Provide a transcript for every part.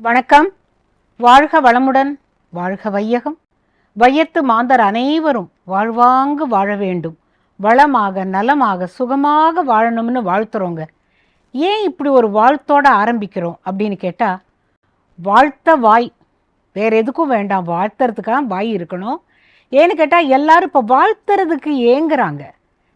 வணக்கம். வாழ்க வளமுடன் வாழ்க வையகம். வையத்து மாந்தர் அனைவரும் வாழ்வாங்கு வாழ வேண்டும். வளமாக நலமாக சுகமாக வாழணும்னு வாழ்த்துறோங்க. ஏன் இப்படி ஒரு வாழ்த்தோட ஆரம்பிக்கிறோம் அப்படின்னு கேட்டால் வாழ்த்த வாய். வேற எதுக்கும் வேண்டாம் வாழ்த்துறதுக்காக வாய் இருக்கணும். ஏன்னு கேட்டால் எல்லாரும் இப்போ வாழ்த்துறதுக்கு ஏங்குறாங்க.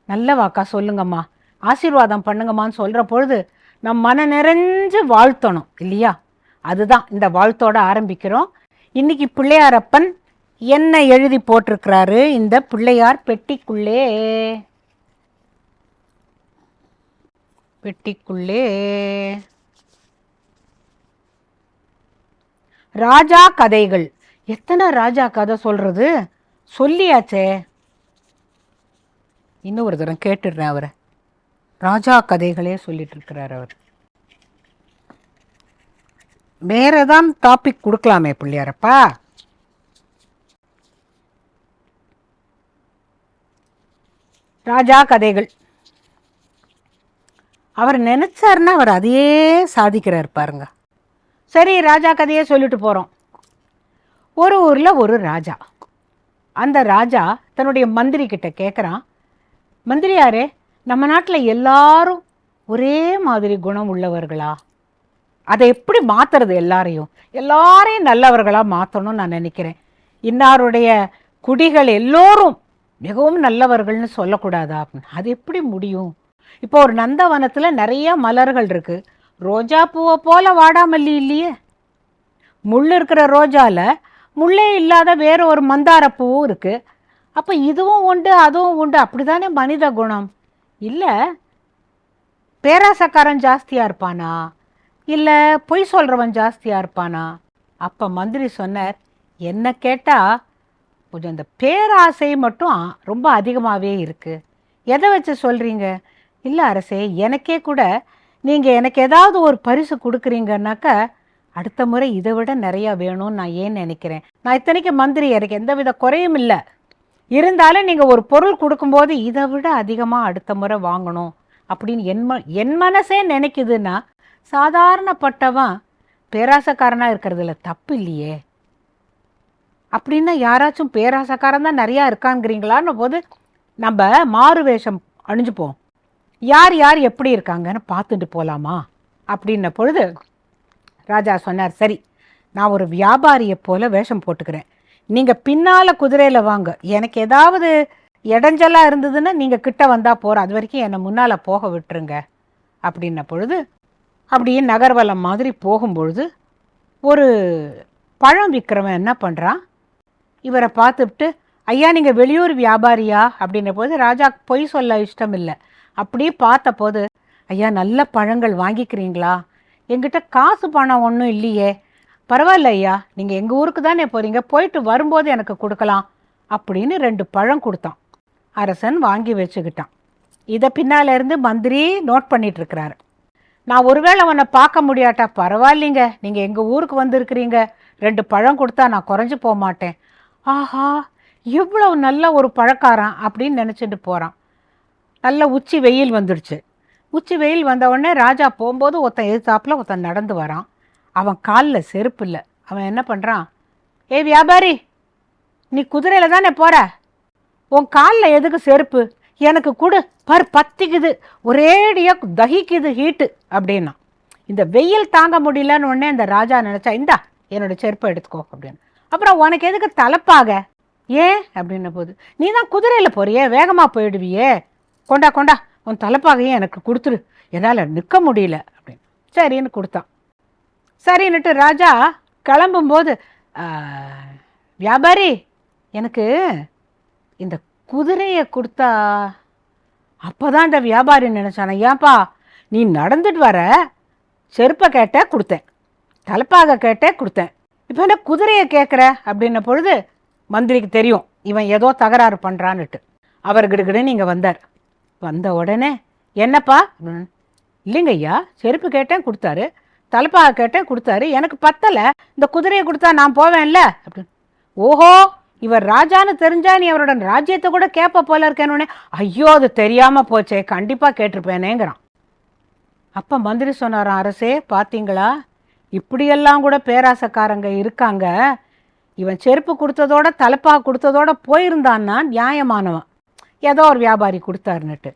நல்ல வாக்கா சொல்லுங்கம்மா. ஆசீர்வாதம் பண்ணுங்கம்மான்னு சொல்கிற பொழுது நம் மன நிறைஞ்சு வாழ்த்தணும் இல்லையா? அதுதான் இந்த வாழ்த்தோட ஆரம்பிக்கிறோம். இன்னைக்கு பிள்ளையாரப்பன் என்ன எழுதி போட்டிருக்கிறாரு? இந்த பிள்ளையார் பெட்டிக்குள்ளே. பெட்டிக்குள்ளே. ராஜா கதைகள். எத்தனை ராஜா கதை சொல்றது? சொல்லியாச்சே. இன்னும் ஒரு தரம் கேட்டுடுறேன் அவரை. ராஜா கதைகளே சொல்லிட்டு இருக்கிறார் அவர். வேறு ஏதாவது டாபிக் கொடுக்கலாமே பிள்ளையாரப்பா. ராஜா கதைகள். அவர் நினச்சாருன்னா அவர் அதையே சாதிக்கிறார் பாருங்க. சரி ராஜா கதையே சொல்லிட்டு போகிறோம் ஒரு ஊரில் ஒரு ராஜா. அந்த ராஜா தன்னுடைய மந்திரி கிட்ட கேட்குறான் மந்திரியாரே நம்ம நாட்டில் எல்லாரும் ஒரே மாதிரி குணம் உள்ளவர்களா? அதை எப்படி மாத்துறது எல்லாரையும்? எல்லாரையும் நல்லவர்களாக மாற்றணும்னு நான் நினைக்கிறேன். இன்னாருடைய குடிகள் எல்லோரும் மிகவும் நல்லவர்கள்னு சொல்லக்கூடாதா? அப்படின்னு அது எப்படி முடியும்? இப்போ ஒரு நந்தவனத்தில் நிறைய மலர்கள் இருக்குது ரோஜா பூவை போல வாடாமல்லி இல்லையே? முள் இருக்கிற ரோஜாவில் முள்ளே இல்லாத வேற ஒரு மந்தார பூவும் இருக்குது அப்போ இதுவும் உண்டு அதுவும் உண்டு. அப்படி தானே மனித குணம். இல்லை பேராசக்காரன் ஜாஸ்தியாக இருப்பானா? இல்லை பொய் சொல்கிறவன் ஜாஸ்தியாக இருப்பானா? அப்போ மந்திரி சொன்னார் என்ன கேட்டால் கொஞ்சம் இந்த பேராசை மட்டும் ரொம்ப அதிகமாகவே இருக்குது எதை வச்சு சொல்கிறீங்க இல்லை அரசே எனக்கே கூட. நீங்கள் எனக்கு ஏதாவது ஒரு பரிசு கொடுக்குறீங்கன்னாக்கா அடுத்த முறை இதை விட நிறையா வேணும்னு நான் ஏன் நினைக்கிறேன்? நான் இத்தனைக்கு மந்திரி எனக்கு எந்தவித குறையும் இல்லை. இருந்தாலும் நீங்கள் ஒரு பொருள் கொடுக்கும்போது இதை விட அதிகமாக அடுத்த முறை வாங்கணும். அப்படின்னு என் ம என் மனசே நினைக்குதுன்னா சாதாரணப்பட்டவன் பேராசக்காரனாக இருக்கிறதுல தப்பு இல்லையே. அப்படின்னா யாராச்சும் பேராசக்காரன் தான் நிறையா இருக்காங்கிறீங்களான்னு போது நம்ம மாறு வேஷம் அணிஞ்சுப்போம். யார் யார் எப்படி இருக்காங்கன்னு பார்த்துட்டு போகலாமா அப்படின்ன பொழுது ராஜா சொன்னார் சரி நான் ஒரு வியாபாரியை போல வேஷம் போட்டுக்கிறேன். நீங்கள் பின்னால் குதிரையில் வாங்க. எனக்கு ஏதாவது இடைஞ்சலாக இருந்ததுன்னா நீங்கள் கிட்ட வந்தால் போகிறோம் அது வரைக்கும் என்னை முன்னால் போக விட்டுருங்க. அப்படின்ன பொழுது அப்படியே நகர்வலம் மாதிரி போகும்பொழுது ஒரு பழம் விற்கிறவன் என்ன பண்ணுறான் இவரை பார்த்துட்டு ஐயா நீங்கள் வெளியூர் வியாபாரியா? அப்படின்ன போது ராஜா பொய் சொல்ல இஷ்டம் இல்லை அப்படியே பார்த்த போது ஐயா நல்ல பழங்கள் வாங்கிக்கிறீங்களா? எங்கிட்ட காசு பணம் ஒன்றும் இல்லையே. பரவாயில்ல ஐயா நீங்கள் எங்கள் ஊருக்கு தானே போகிறீங்க போயிட்டு வரும்போது எனக்கு கொடுக்கலாம். அப்படின்னு ரெண்டு பழம் கொடுத்தான். அரசன் வாங்கி வச்சுக்கிட்டான். இதை பின்னால இருந்து மந்திரி நோட் பண்ணிகிட்ருக்கிறாரு நான் ஒருவேளை உன்னை பார்க்க முடியாட்டா பரவாயில்லைங்க. நீங்கள் எங்கள் ஊருக்கு வந்திருக்கிறீங்க. ரெண்டு பழம் கொடுத்தா நான் குறைஞ்சி போக மாட்டேன். ஆஹா இவ்வளவு நல்ல ஒரு பழக்காரன் அப்படின்னு நினச்சிட்டு போகிறான் நல்ல உச்சி வெயில் வந்துடுச்சு. உச்சி வெயில் வந்த உடனே ராஜா போகும்போது ஒருத்தன் எதிர்த்தாப்பில் ஒருத்தன் நடந்து வரான். அவன் காலில் செருப்பு இல்லை. அவன் என்ன பண்ணுறான் ஏ வியாபாரி நீ குதிரையில் தானே போகிற உன் காலில் எதுக்கு செருப்பு? எனக்கு கொடு பர் பத்திக்குது ஒரேடியாக தகிக்குது ஹீட்டு அப்படின்னா. இந்த வெயில் தாங்க முடியலன்னு உடனே இந்த ராஜா நினச்சா இந்தா என்னோட செருப்பை எடுத்துக்கோ அப்படின்னு. அப்புறம் உனக்கு எதுக்கு தலைப்பாக? ஏன்? அப்படின்ன போது நீ தான் குதிரையில் போறியே வேகமாக போயிடுவியே. கொண்டா கொண்டா உன் தலைப்பாகையும் எனக்கு கொடுத்துரு. என்னால் நிற்க முடியல. அப்படின்னு. சரின்னு கொடுத்தான். சரின்னுட்டு ராஜா கிளம்பும்போது வியாபாரி எனக்கு இந்த குதிரையை கொடுத்தா அப்போதான் இந்த வியாபாரி நினச்சானே ஏன்பா நீ நடந்துட்டு வர செருப்பை கேட்ட கொடுத்தேன் தலைப்பாக கேட்டே கொடுத்தேன். இப்போ என்ன குதிரையை கேட்குற அப்படின்ன பொழுது மந்திரிக்கு தெரியும் இவன் ஏதோ தகராறு பண்ணுறான்னுட்டு அவர் கிடுகிடுன்னு இங்கே வந்தார். வந்த உடனே என்னப்பா? இல்லைங்க ஐயா செருப்பு கேட்டேன் கொடுத்தாரு தலைப்பாக கேட்டேன் கொடுத்தாரு எனக்கு பத்தலை இந்த குதிரையை கொடுத்தா நான் போவேன்ல? அப்படின்னு. ஓஹோ இவர் ராஜான்னு தெரிஞ்சா நீ அவரோட ராஜ்யத்தை கூட கேட்ப போல இருக்கேன்னு ஐயோ அது தெரியாம போச்சே கண்டிப்பா கேட்டிருப்பேனேங்கிறான். அப்ப மந்திரி சொன்னாராம் அரசே பாத்தீங்களா? இப்படியெல்லாம் கூட பேராசக்காரங்க இருக்காங்க. இவன் செருப்பு கொடுத்ததோட தலப்பா கொடுத்ததோட போயிருந்தான்னா நியாயமானவன். ஏதோ ஒரு வியாபாரி கொடுத்தாருன்னுட்டு.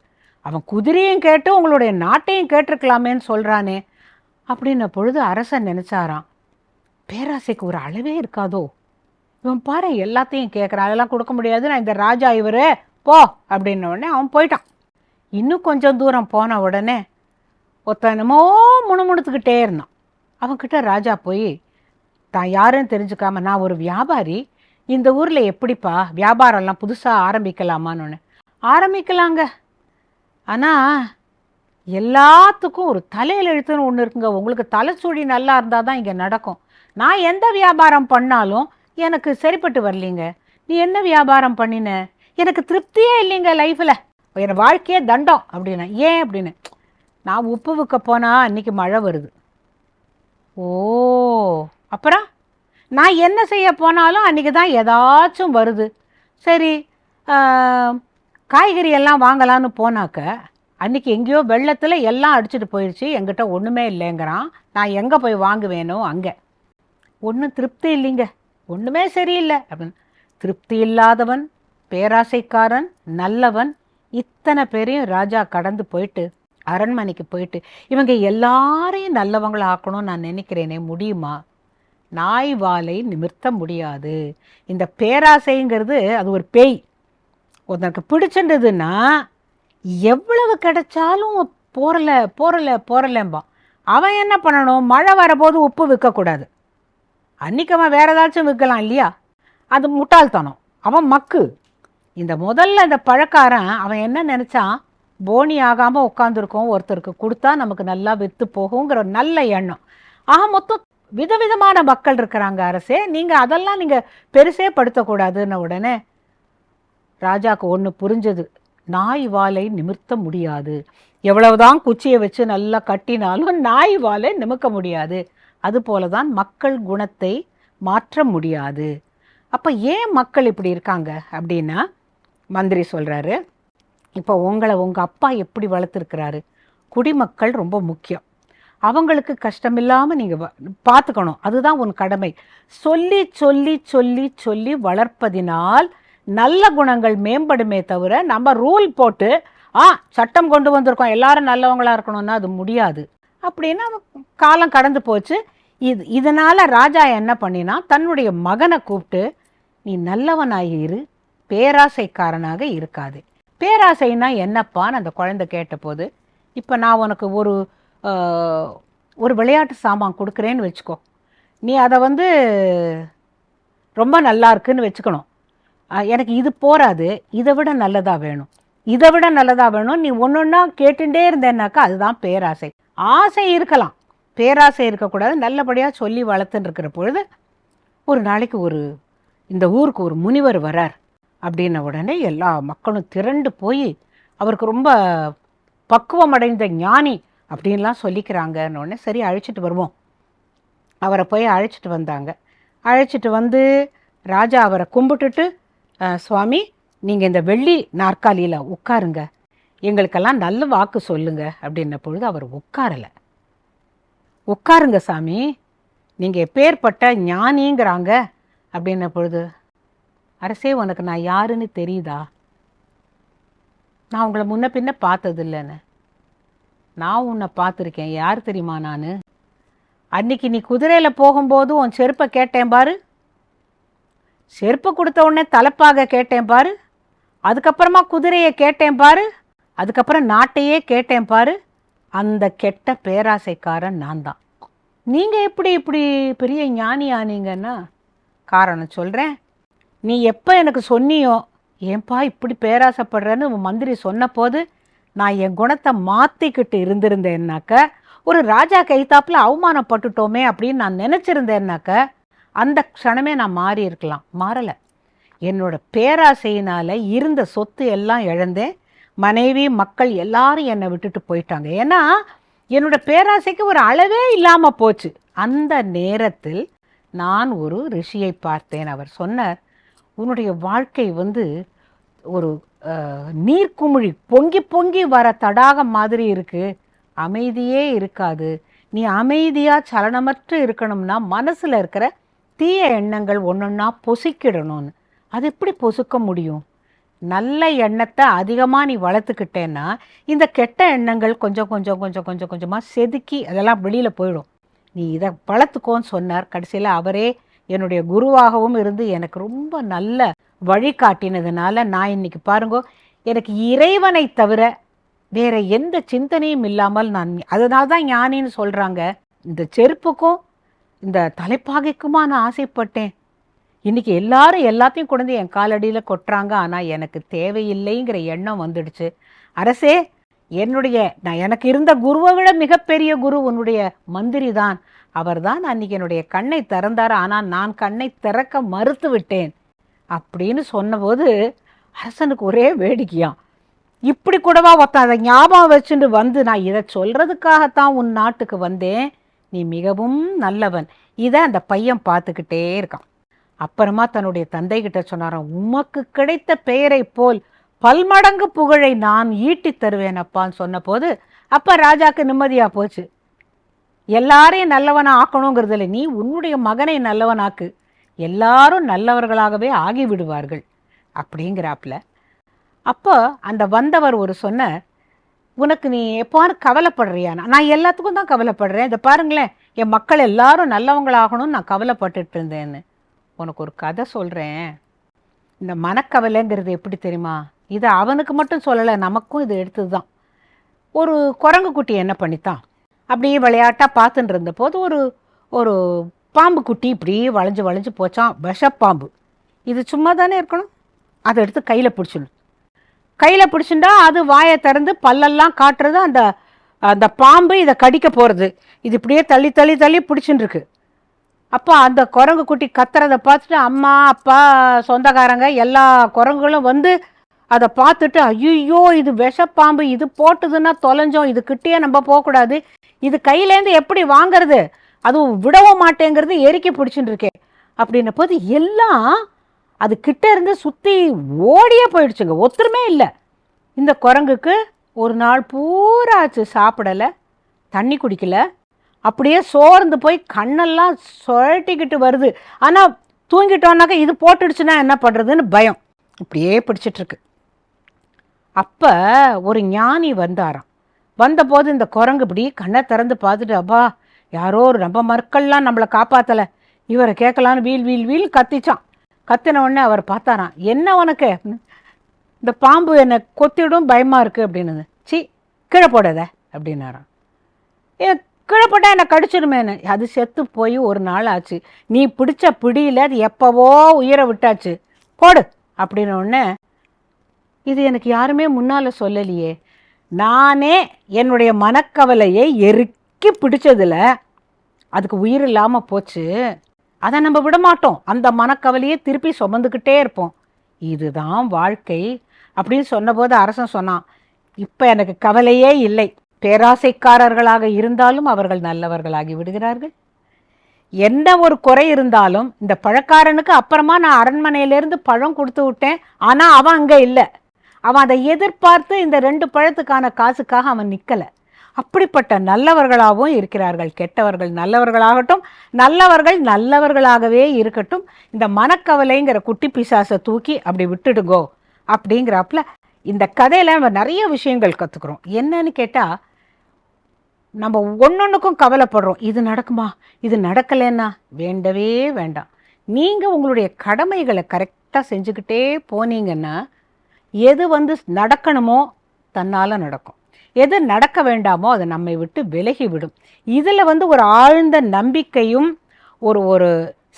அவன் குதிரையும் கேட்டு உங்களுடைய நாட்டையும் கேட்டிருக்கலாமேன்னு சொல்கிறானே அப்படின்ன பொழுது அரசன் நினச்சாராம் பேராசைக்கு ஒரு அளவே இருக்காதோ? இவன் பாரு எல்லாத்தையும் கேட்குறான் அதெல்லாம் கொடுக்க முடியாது. நான் இந்த ராஜா இவரு. போ அப்படின்ன உடனே அவன் போயிட்டான். இன்னும் கொஞ்சம் தூரம் போன உடனே ஒத்தனமோ முணுமுணுத்துக்கிட்டே இருந்தான். அவன்கிட்ட ராஜா போய் தான் யாருன்னு தெரிஞ்சுக்காம நான் ஒரு வியாபாரி. இந்த ஊரில் எப்படிப்பா வியாபாரம்லாம் புதுசாக ஆரம்பிக்கலாமான்னு. ஆரம்பிக்கலாங்க. ஆனால் எல்லாத்துக்கும் ஒரு தலையில் எழுத்துன்னு ஒன்று இருக்குங்க. உங்களுக்கு தலைச்சூடி நல்லா இருந்தால் தான் இங்கே நடக்கும். நான் எந்த வியாபாரம் பண்ணாலும் எனக்கு சரிப்பட்டு வரலீங்க. நீ என்ன வியாபாரம் பண்ணின? எனக்கு திருப்தியே இல்லைங்க லைஃப்பில் என் வாழ்க்கையே தண்டம் அப்படின்னா. ஏன் அப்படின்னு? நான் உப்பு விற்க போனால் அன்றைக்கி மழை வருது. ஓ அப்புறம் நான் என்ன செய்ய போனாலும் அன்றைக்கி தான் ஏதாச்சும் வருது. சரி காய்கறி எல்லாம் வாங்கலான்னு போனாக்க அன்றைக்கி எங்கேயோ வெள்ளத்தில் எல்லாம் அடிச்சிட்டு போயிடுச்சு எங்கிட்ட ஒன்றுமே இல்லைங்கிறான். நான் எங்கே போய் வாங்குவேனோ அங்கே. ஒன்றும் திருப்தி இல்லைங்க. ஒன்றுமே சரியில்லை அப்படின்னு. திருப்தி இல்லாதவன் பேராசைக்காரன் நல்லவன் இத்தனை பேரையும் ராஜா கடந்து போயிட்டு அரண்மனைக்கு போயிட்டு இவங்க எல்லாரையும் நல்லவங்களை ஆக்கணும்னு நான் நினைக்கிறேனே முடியுமா? நாய் வாலை நிமிர்த்த முடியாது. இந்த பேராசைங்கிறது அது ஒரு பேய். உனக்கு பிடிச்சிருந்ததுன்னா எவ்வளவு கிடைச்சாலும் போறல போறல போறலம்பான் அவன் என்ன பண்ணணும்? மழை வரபோது உப்பு விற்கக்கூடாது. அன்னைக்கு அவன் வேற ஏதாச்சும் விற்கலாம் இல்லையா? அது முட்டாள்தனம். அவன் மக்கு. இந்த முதல்ல இந்த பழக்காரன் அவன் என்ன நினச்சான்? போனி ஆகாமல் உட்காந்துருக்கோம் ஒருத்தருக்கு கொடுத்தா நமக்கு நல்லா விற்று போகுங்கிற ஒரு நல்ல எண்ணம். ஆக மொத்தம் விதவிதமான மக்கள் இருக்கிறாங்க அரசே. நீங்கள் அதெல்லாம் நீங்கள் பெருசே படுத்தக்கூடாதுன்ன உடனே ராஜாக்கு ஒன்று புரிஞ்சது. நாய் வாலை நிமிர்த்த முடியாது. எவ்வளவுதான் குச்சியை வச்சு நல்லா கட்டினாலும் நாய் வாலை நிமிக்க முடியாது. அதுபோல தான் மக்கள் குணத்தை மாற்ற முடியாது. அப்போ ஏன் மக்கள் இப்படி இருக்காங்க அப்படின்னா மந்திரி சொல்கிறாரு இப்போ உங்களை உங்கள் அப்பா எப்படி வளர்த்துருக்கிறாரு? குடிமக்கள் ரொம்ப முக்கியம். அவங்களுக்கு கஷ்டமில்லாமல் நீங்கள் பார்த்துக்கணும். அதுதான் உன் கடமை. சொல்லி சொல்லி சொல்லி சொல்லி வளர்ப்பதினால் நல்ல குணங்கள் மேம்படுமே தவிர நம்ம ரூல் போட்டு ஆ சட்டம் கொண்டு வந்திருக்கோம். எல்லாரும் நல்லவங்களாக இருக்கணும்னா அது முடியாது. அப்படின்னா காலம் கடந்து போச்சு. இது இதனால் ராஜா என்ன பண்ணினா தன்னுடைய மகனை கூப்பிட்டு நீ நல்லவனாக இரு பேராசைக்காரனாக இருக்காது. பேராசைனா என்னப்பான்னு அந்த குழந்தை கேட்டபோது இப்போ நான் உனக்கு ஒரு ஒரு விளையாட்டு சாமான் கொடுக்குறேன்னு வச்சுக்கோ. நீ அதை வந்து ரொம்ப நல்லா இருக்குன்னு வச்சுக்கணும். எனக்கு இது போராது இதை விட நல்லதாக வேணும். இதை விட நல்லதாக வேணும் நீ ஒன்று ஒன்றா கேட்டுட்டே இருந்தேன்னாக்கா அதுதான் பேராசை. ஆசை இருக்கலாம். பேராசை இருக்கக்கூடாது நல்லபடியாக சொல்லி வளர்த்துன்னு இருக்கிற பொழுது ஒரு நாளைக்கு ஒரு இந்த ஊருக்கு ஒரு முனிவர் வரார். அப்படின்ன உடனே எல்லா மக்களும் திரண்டு போய் அவருக்கு ரொம்ப பக்குவம் அடைந்த ஞானி அப்படின்லாம் சொல்லிக்கிறாங்கன்ன உடனே சரி அழைச்சிட்டு வருவோம். அவரை போய் அழைச்சிட்டு வந்தாங்க. அழைச்சிட்டு வந்து ராஜா அவரை கும்பிட்டுட்டு சுவாமி நீங்கள் இந்த வெள்ளி நாற்காலியில் உட்காருங்க. எங்களுக்கெல்லாம் நல்ல வாக்கு சொல்லுங்க. அப்படின்ன பொழுது அவர் உட்காரலை. உட்காருங்க சாமி. நீங்கள் எப்பேற்பட்ட ஞானிங்கிறாங்க அப்படின்ன பொழுது அரசே உனக்கு நான் யாருன்னு தெரியுதா? நான் உங்களை முன்ன பின்ன பார்த்தது இல்லைன்னு நான் உன்னை பார்த்துருக்கேன். யார் தெரியுமா நான்? அன்னைக்கு நீ குதிரையில் போகும்போது உன் செருப்பை கேட்டேன் பாரு. செருப்பு கொடுத்த உடனே தலைப்பாக கேட்டேன் பாரு. அதுக்கப்புறமா குதிரையை கேட்டேன் பாரு. அதுக்கப்புறம் நாட்டையே கேட்டேன் பாரு. அந்த கெட்ட பேராசைக்காரன் நான் தான். நீங்கள் எப்படி இப்படி பெரிய ஞானி ஆனீங்கன்னா காரணம் சொல்கிறேன் நீ எப்போ எனக்கு சொன்னியோ ஏன்பா இப்படி பேராசைப்படுறேன்னு உன் மந்திரி சொன்னபோது நான் என் குணத்தை மாற்றிக்கிட்டு இருந்திருந்தேன்னாக்க ஒரு ராஜா கைத்தாப்பில் அவமானப்பட்டுட்டோமே அப்படின்னு நான் நினச்சிருந்தேன்னாக்க அந்த க்ஷணமே நான் மாறி இருக்கலாம் மாறலை. என்னோட பேராசையினால் இருந்த சொத்து எல்லாம் இழந்தேன். மனைவி மக்கள் எல்லாரும் என்னை விட்டுட்டு போயிட்டாங்க. ஏன்னா என்னோட பேராசைக்கு ஒரு அளவே இல்லாமல் போச்சு. அந்த நேரத்தில் நான் ஒரு ரிஷியை பார்த்தேன். அவர் சொன்னார் உன்னுடைய வாழ்க்கை வந்து ஒரு நீர்க்குமிழி பொங்கி பொங்கி வர தடாகம் மாதிரி இருக்குது அமைதியே இருக்காது. நீ அமைதியாக சலனமற்று இருக்கணும்னா மனசில் இருக்கிற தீய எண்ணங்கள் ஒன்றுன்னா பொசுக்கிடணும்னு. அது எப்படி பொசுக்க முடியும்? நல்ல எண்ணத்தை அதிகமாக நீ வளர்த்துக்கிட்டேன்னா இந்த கெட்ட எண்ணங்கள் கொஞ்சம் கொஞ்சம் கொஞ்சம் கொஞ்சம் கொஞ்சமாக செதுக்கி அதெல்லாம் வெளியில் போயிடும். நீ இதை வளர்த்துக்கோன்னு சொன்னார். கடைசியில் அவரே என்னுடைய குருவாகவும் இருந்து எனக்கு ரொம்ப நல்ல வழிகாட்டினதுனால நான் இன்னைக்கு பாருங்கோ எனக்கு இறைவனை தவிர வேற எந்த சிந்தனையும் இல்லாமல் நான் அதனால தான் ஞானின்னு சொல்கிறாங்க இந்த செருப்புக்கும் இந்த தலைப்பாகைக்குமா நான் ஆசைப்பட்டேன். இன்றைக்கி எல்லாரும் எல்லாத்தையும் கொண்டு என் காலடியில் கொட்டுறாங்க. ஆனால் எனக்கு தேவையில்லைங்கிற எண்ணம் வந்துடுச்சு. அரசே என்னுடைய நான் எனக்கு இருந்த குருவை விட மிகப்பெரிய குரு உன்னுடைய மந்திரி தான். அவர் தான் அன்றைக்கி என்னுடைய கண்ணை திறந்தார். ஆனால் நான் கண்ணை திறக்க மறுத்து விட்டேன். அப்படின்னு சொன்னபோது அரசனுக்கு ஒரே வேடிக்கையாம் இப்படி கூடவா ஒருத்தன் அதை ஞாபகம் வச்சுட்டு வந்து நான் இதை சொல்கிறதுக்காகத்தான் உன் நாட்டுக்கு வந்தேன். நீ மிகவும் நல்லவன். இதை அந்த பையன் பார்த்துக்கிட்டே இருக்கான். அப்புறமா தன்னுடைய தந்தை கிட்ட சொன்னாராம் உமக்கு கிடைத்த பெயரை போல் பல்மடங்கு புகழை நான் ஈட்டி தருவேன் அப்பான்னு சொன்னபோது அப்போ ராஜாக்கு நிம்மதியாக போச்சு. எல்லாரையும் நல்லவனாக ஆக்கணுங்கிறது இல்லை நீ உன்னுடைய மகனை நல்லவனாக்கு. எல்லாரும் நல்லவர்களாகவே ஆகிவிடுவார்கள். அப்படிங்கிறாப்புல அப்போ அந்த வந்தவர் ஒரு சொன்னார் உனக்கு நீ எப்போன்னு கவலைப்படுறியானா நான் எல்லாத்துக்கும் தான் கவலைப்படுறேன். இதை பாருங்களேன் என் மக்கள் எல்லாரும் நல்லவங்களாகணும்னு நான் கவலைப்பட்டுட்டு இருந்தேன்னு. உனக்கு ஒரு கதை சொல்கிறேன் இந்த மனக்கவலைங்கிறது எப்படி தெரியுமா? இது அவனுக்கு மட்டும் சொல்லலை நமக்கும் இது எடுத்தது தான் ஒரு குரங்கு குட்டி என்ன பண்ணித்தான்? அப்படியே விளையாட்டாக பார்த்துட்டு இருந்த போது ஒரு ஒரு பாம்பு குட்டி இப்படி வளைஞ்சு வளைஞ்சு போச்சான் விஷப்பாம்பு. இது சும்மா தானே இருக்கணும்? அதை எடுத்து கையில் பிடிச்சிடும். கையில் பிடிச்சுட்டா அது வாயை திறந்து பல்லெல்லாம் காட்டுறது அந்த அந்த பாம்பு இதை கடிக்க போகிறது இது இப்படியே தள்ளி தள்ளி தள்ளி பிடிச்சின்னு இருக்கு. அப்போ அந்த குரங்கு குட்டி கத்துறதை பார்த்துட்டு அம்மா அப்பா சொந்தக்காரங்க எல்லா குரங்குகளும் வந்து அதை பார்த்துட்டு ஐயோ இது விஷப்பாம்பு இது போட்டுதுன்னா தொலைஞ்சோம் இது கிட்டேயே நம்ம போகக்கூடாது. இது கையிலேருந்து எப்படி வாங்கிறது? அதுவும் விடவும் மாட்டேங்கிறது எரிக்கி பிடிச்சின்னு இருக்கே. அப்படின்ன போது எல்லாம் அது கிட்ட இருந்து சுற்றி ஓடியே போயிடுச்சுங்க. ஒத்துருமே இல்லை. இந்த குரங்குக்கு ஒரு நாள் பூரா ஆச்சு சாப்பிடலை தண்ணி குடிக்கலை. அப்படியே சோர்ந்து போய் கண்ணெல்லாம் சுழட்டிக்கிட்டு வருது. ஆனால் தூங்கிட்டோன்னாக்கா இது போட்டுடுச்சுன்னா என்ன பண்ணுறதுன்னு பயம். இப்படியே பிடிச்சிட்ருக்கு. அப்போ ஒரு ஞானி வந்தாராம். வந்தபோது இந்த குரங்கு இப்படி கண்ணை திறந்து பார்த்துட்டு அப்பா யாரோ ஒரு நம்ம மக்கள்லாம் நம்மளை காப்பாற்றலை இவரை கேட்கலான்னு வீல் வீல் வீல் கத்திச்சான். கத்தின உடனே அவர் பார்த்தாராம் என்ன உனக்கு? அப்படின்னு. இந்த பாம்பு என்னை கொத்திடும் பயமாக இருக்குது அப்படின்னு சி கீழே போடாத அப்படின்னாராம். ஏ கீழே போட்டால் என்னை கடிச்சிருமேன்னு. அது செத்து போய் ஒரு நாள் ஆச்சு. நீ பிடிச்ச பிடியில் அது எப்போவோ உயிரை விட்டாச்சு. போடு அப்படின்னொடனே இது எனக்கு யாருமே முன்னால் சொல்லலையே. நானே என்னுடைய மனக்கவலையை எருக்கி பிடிச்சதில் அதுக்கு உயிர் இல்லாமல் போச்சு. அதை நம்ம விட மாட்டோம் அந்த மனக்கவலையை திருப்பி சுமந்துக்கிட்டே இருப்போம். இதுதான் வாழ்க்கை அப்படின்னு சொன்னபோது அரசன் சொன்னான் இப்போ எனக்கு கவலையே இல்லை. பேராசைக்காரர்களாக இருந்தாலும் அவர்கள் நல்லவர்களாகி விடுகிறார்கள். என்ன ஒரு குறை இருந்தாலும் இந்த பழக்காரனுக்கு அப்புறமா நான் அரண்மனையிலேருந்து பழம் கொடுத்து விட்டேன். ஆனால் அவன் அங்கே இல்லை. அவன் அதை எதிர்பார்த்து இந்த ரெண்டு பழத்துக்கான காசுக்காக அவன் நிற்கலை அப்படிப்பட்ட நல்லவர்களாகவும் இருக்கிறார்கள். கெட்டவர்கள் நல்லவர்களாகட்டும் நல்லவர்கள் நல்லவர்களாகவே இருக்கட்டும். இந்த மனக்கவலைங்கிற குட்டி பிசாசை தூக்கி அப்படி விட்டுடுங்கோ அப்படிங்கிறாப்புல இந்த கதையில் நம்ம நிறைய விஷயங்கள் கற்றுக்குறோம் என்னன்னு கேட்டால் நம்ம ஒன்றொன்றுக்கும் கவலைப்படுறோம். இது நடக்குமா? இது நடக்கலைன்னா? வேண்டவே வேண்டாம். நீங்கள் உங்களுடைய கடமைகளை கரெக்டாக செஞ்சுக்கிட்டே போனீங்கன்னா எது வந்து நடக்கணுமோ தன்னால் நடக்கும். எது நடக்க வேண்டாமோ அது நம்மை விட்டு விலகி விடும். இதில் வந்து ஒரு ஆழ்ந்த நம்பிக்கையும் ஒரு ஒரு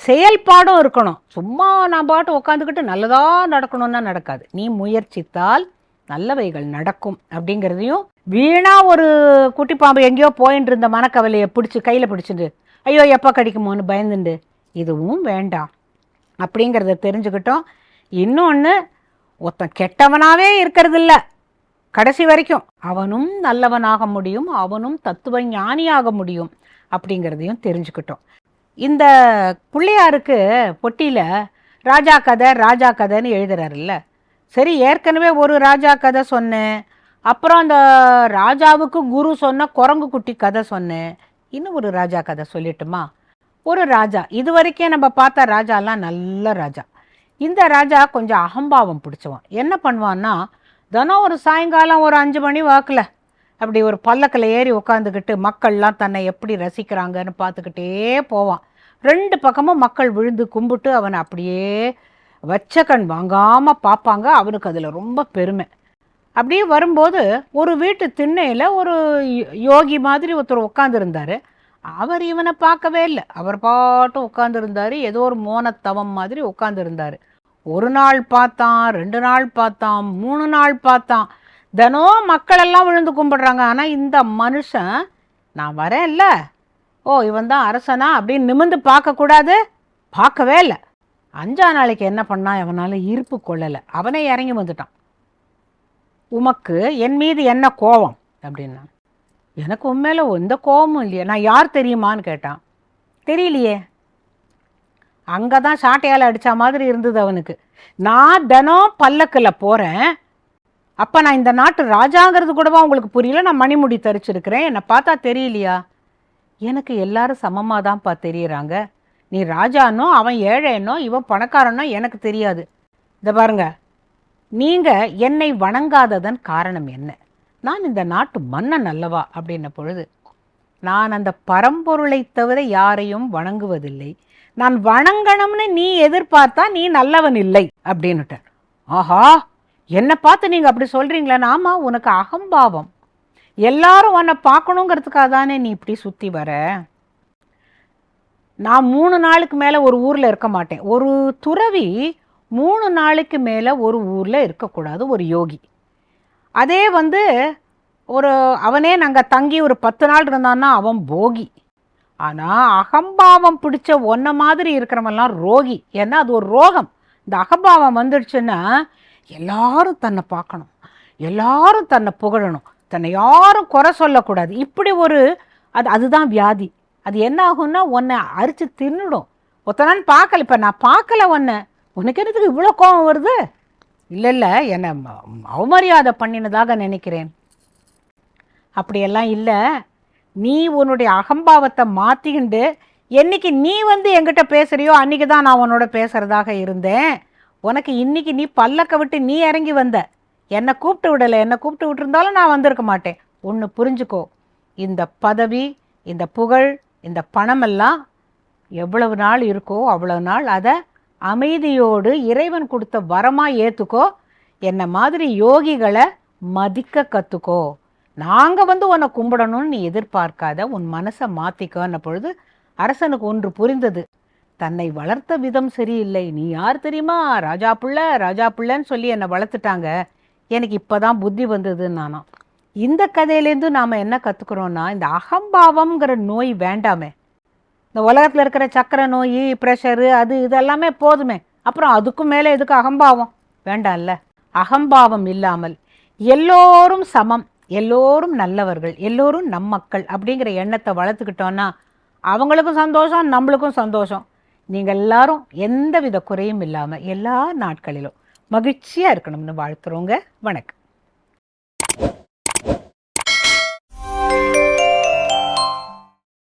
செயல்பாடும் இருக்கணும். சும்மா நான் பாட்டு உட்காந்துக்கிட்டு நல்லதாக நடக்கணும்னா நடக்காது. நீ முயற்சித்தால் நல்லவைகள் நடக்கும் அப்படிங்கிறதையும் வீணா ஒரு குட்டி பாம்பு எங்கேயோ போயின்னு இருந்த மனக்கவலையை பிடிச்சி கையில் பிடிச்சிட்டு ஐயோ எப்போ கடிக்குமோன்னு பயந்துண்டு. இதுவும் வேண்டாம். அப்படிங்கிறத தெரிஞ்சுக்கிட்டோம். இன்னொன்று ஒருத்தன் கெட்டவனாகவே இருக்கிறதில்ல. கடைசி வரைக்கும் அவனும் நல்லவனாக முடியும் அவனும் தத்துவ ஞானியாக முடியும் அப்படிங்கிறதையும் தெரிஞ்சுக்கிட்டோம். இந்த பிள்ளையாருக்கு பொட்டியில் ராஜா கதை ராஜா கதைன்னு எழுதுறாருல்ல. சரி ஏற்கனவே ஒரு ராஜா கதை சொன்னேன் அப்புறம் அந்த ராஜாவுக்கு குரு சொன்ன குரங்கு குட்டி கதை சொன்னேன் இன்னும் ஒரு ராஜா கதை சொல்லட்டுமா? ஒரு ராஜா. இது வரைக்கும் நம்ம பார்த்த ராஜாலாம் நல்ல ராஜா. இந்த ராஜா கொஞ்சம் அகம்பாவம் பிடிச்சவன். என்ன பண்ணுவான்னா தினம் ஒரு சாயங்காலம் ஒரு அஞ்சு மணி வாக்கில் அப்படி ஒரு பல்லக்கில் ஏறி உட்காந்துக்கிட்டு மக்கள்லாம் தன்னை எப்படி ரசிக்கிறாங்கன்னு பார்த்துக்கிட்டே போவான். ரெண்டு பக்கமும் மக்கள் விழுந்து கும்பிட்டு அவனை அப்படியே வச்ச கண் வாங்காமல் பார்ப்பாங்க அவனுக்கு அதில் ரொம்ப பெருமை. அப்படியே வரும்போது ஒரு வீட்டு திண்ணையில் ஒரு யோ- யோகி மாதிரி ஒருத்தர் உட்காந்துருந்தாரு அவர் இவனை பார்க்கவே இல்லை. அவர் பாட்டும் உட்காந்துருந்தாரு ஏதோ ஒரு மோனத்தவம் மாதிரி உட்காந்துருந்தார் ஒரு நாள் பார்த்தான் ரெண்டு நாள் பார்த்தான் மூணு நாள் பார்த்தான். தினம் மக்களெல்லாம் விழுந்து கும்பிடுறாங்க. ஆனால் இந்த மனுஷன் நான் வரேன்ல. ஓ இவன் தான் அரசனா? அப்படின்னு நிமிந்து பார்க்கக்கூடாது. பார்க்கவே இல்லை. அஞ்சா நாளைக்கு என்ன பண்ணால் அவனால் இருப்பு கொள்ளலை. அவனே இறங்கி வந்துட்டான். உமக்கு என் மீது என்ன கோபம்? அப்படின்னா எனக்கு உண்மையில எந்த கோபமும் இல்லையே. நான் யார் தெரியுமான்னு கேட்டான். தெரியலையே. அங்கே தான் சாட்டையால் அடித்த மாதிரி இருந்தது அவனுக்கு. நான் தினம் பல்லக்கில் போகிறேன் அப்போ நான் இந்த நாட்டு ராஜாங்கிறது கூடவா உங்களுக்கு புரியல? நான் மணிமுடி தரிச்சிருக்கிறேன். என்னை பார்த்தா தெரியலையா? எனக்கு எல்லாரும் சமமாக தான்ப்பா தெரியுறாங்க. நீ ராஜானோ அவன் ஏழைனோ இவன் பணக்காரனோ எனக்கு தெரியாது. இதை பாருங்க. நீங்கள் என்னை வணங்காததன் காரணம் என்ன? நான் இந்த நாட்டு மன்னன் அல்லவா? அப்படின்ன பொழுது நான் அந்த பரம்பொருளை தவிர யாரையும் வணங்குவதில்லை. நான் வணங்கணும்னு நீ எதிர்பார்த்தா நீ நல்லவன் இல்லை அப்படின்னுட்டார். ஆஹா! என்னை பார்த்து நீங்கள் அப்படி சொல்கிறீங்களே ஆமா உனக்கு அகம்பாவம். எல்லாரும் உன்னை பார்க்கணுங்கிறதுக்காக தானே நீ இப்படி சுற்றி வர? நான் மூணு நாளுக்கு மேலே ஒரு ஊரில் இருக்க மாட்டேன். ஒரு துறவி மூணு நாளைக்கு மேலே ஒரு ஊரில் இருக்கக்கூடாது ஒரு யோகி. அதே வந்து ஒரு அவனே நாங்கள் தங்கி ஒரு பத்து நாள் இருந்தான்னா அவன் போகி. ஆனால் அகம்பாவம் பிடிச்ச ஒன்றை மாதிரி இருக்கிறவன்லாம் ரோகி. ஏன்னா அது ஒரு ரோகம். இந்த அகம்பாவம் வந்துடுச்சுன்னா எல்லாரும் தன்னை பார்க்கணும். எல்லாரும் தன்னை புகழணும். தன்னை யாரும் குறை சொல்லக்கூடாது. இப்படி ஒரு அது அதுதான் வியாதி. அது என்ன ஆகும்னா உன்னை அரித்து தின்னுடும். ஒருத்தனான்னு பார்க்கல இப்போ நான் பார்க்கல உன்னை. உனக்கு என்னத்துக்கு இவ்வளோ கோபம் வருது? இல்லை இல்லை என்னை ம- அவமரியாதை பண்ணினதாக நினைக்கிறேன். அப்படியெல்லாம் இல்லை. நீ உன்னுடைய அகம்பாவத்தை மாற்றிக்கிண்டு என்னைக்கு நீ வந்து என்கிட்ட பேசுகிறியோ அன்றைக்கி தான் நான் உன்னோட பேசுகிறதாக இருந்தேன். உனக்கு இன்றைக்கி நீ பல்லக்க விட்டு நீ இறங்கி வந்த. என்னை கூப்பிட்டு விடலை என்னை கூப்பிட்டு விட்டுருந்தாலும் நான் வந்திருக்க மாட்டேன். ஒன்று புரிஞ்சுக்கோ. இந்த பதவி இந்த புகழ் இந்த பணமெல்லாம் எவ்வளவு நாள் இருக்கோ அவ்வளவு நாள் அதை அமைதியோடு இறைவன் கொடுத்த வரமாக ஏற்றுக்கோ என்னை மாதிரி யோகிகளை மதிக்க கற்றுக்கோ நாங்கள் வந்து உன்னை கும்பிடணும்னு நீ எதிர்பார்க்காத உன் மனசை மாற்றிக்கன்ன பொழுது அரசனுக்கு ஒன்று புரிந்தது. தன்னை வளர்த்த விதம் சரியில்லை. நீ யார் தெரியுமா? ராஜா புள்ள ராஜா புள்ளன்னு சொல்லி என்னை வளர்த்துட்டாங்க. எனக்கு இப்போதான் புத்தி வந்ததுன்னு நானாம். இந்த கதையிலேருந்து நாம் என்ன கற்றுக்குறோன்னா இந்த அகம்பாவம்ங்கிற நோய் வேண்டாமே. இந்த உலகத்தில் இருக்கிற சக்கரை நோய் ப்ரெஷரு அது இதெல்லாமே போதுமே. அப்புறம் அதுக்கும் மேலே எதுக்கு அகம்பாவம்? வேண்டாம்ல. அகம்பாவம் இல்லாமல் எல்லோரும் சமம் எல்லோரும் நல்லவர்கள் எல்லோரும் நம் மக்கள் அப்படிங்கிற எண்ணத்தை வளர்த்துக்கிட்டோன்னா அவங்களுக்கும் சந்தோஷம் நம்மளுக்கும் சந்தோஷம். நீங்கள் எல்லாரும் எந்த வித குறையும் இல்லாமல் எல்லா நாட்களிலும் மகிழ்ச்சியாக இருக்கணும்னு வாழ்த்துறோங்க. வணக்கம்.